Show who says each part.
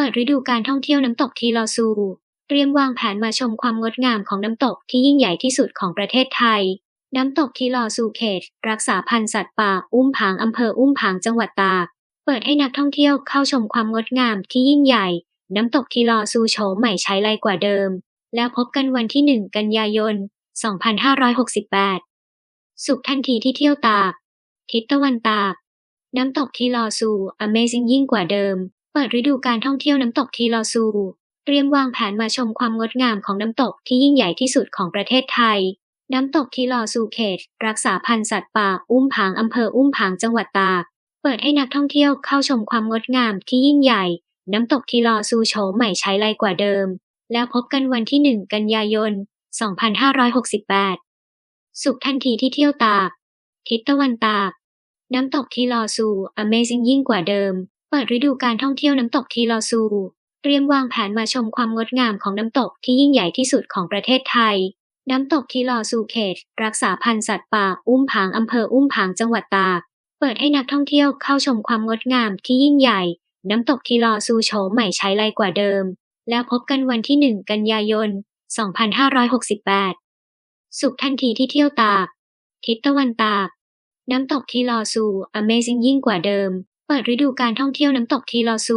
Speaker 1: เปิดฤดูการท่องเที่ยวน้ำตกทีลอซู เตรียมวางแผนมาชมความงดงามของน้ำตกที่ยิ่งใหญ่ที่สุดของประเทศไทย น้ำตกทีลอซูเขต รักษาพันธุ์สัตว์ป่าอุ้มผางอำเภออุ้มผางจังหวัดตาก เปิดให้นักท่องเที่ยวเข้าชมความงดงามที่ยิ่งใหญ่ น้ำตกทีลอซูโฉมใหม่ใช้ไรกว่าเดิม แล้วพบกันวันที่ 1 กันยายน 2568 สุขทันทีที่เที่ยวตาก ทิศตะวันตาก น้ำตกทีลอซู Amazing ยิ่งกว่าเดิม ปิดฤดูการท่องเที่ยวน้ำตกทีลอซู เตรียมวางแผนมาชมความงดงามของน้ำตกที่ยิ่งใหญ่ที่สุดของประเทศไทย น้ำตกทีลอซูเขต รักษาพันธุ์สัตว์ป่าอุ้มผางอำเภออุ้มผางจังหวัดตาก เปิดให้นักท่องเที่ยวเข้าชมความงดงามที่ยิ่งใหญ่ น้ำตกทีลอซูโฉมใหม่ใช้ไรกว่าเดิม แล้วพบกันวันที่ 1 กันยายน 2568 สุขทันทีที่เที่ยวตาก ทิศตะวันตาก น้ำตกทีลอซู Amazing ยิ่งกว่าเดิม เปิดฤดูการท่องเที่ยวน้ำตกทีลอซู เตรียมวางแผนมาชมความงดงามของน้ำตกที่ยิ่งใหญ่ที่สุดของประเทศไทย น้ำตกทีลอซูเขต รักษาพันธุ์สัตว์ป่าอุ้มผางอำเภออุ้มผางจังหวัดตาก เปิดให้นักท่องเที่ยวเข้าชมความงดงามที่ยิ่งใหญ่ น้ำตกทีลอซูโฉมใหม่ใช้ไรกว่าเดิม แล้วพบกันวันที่ 1 กันยายน 2568 สุขทันทีที่เที่ยวตาก ทิศตะวันตาก น้ำตกทีลอซู Amazing ยิ่งกว่าเดิม เปิดฤดูการท่องเที่ยวน้ำตกทีลอซู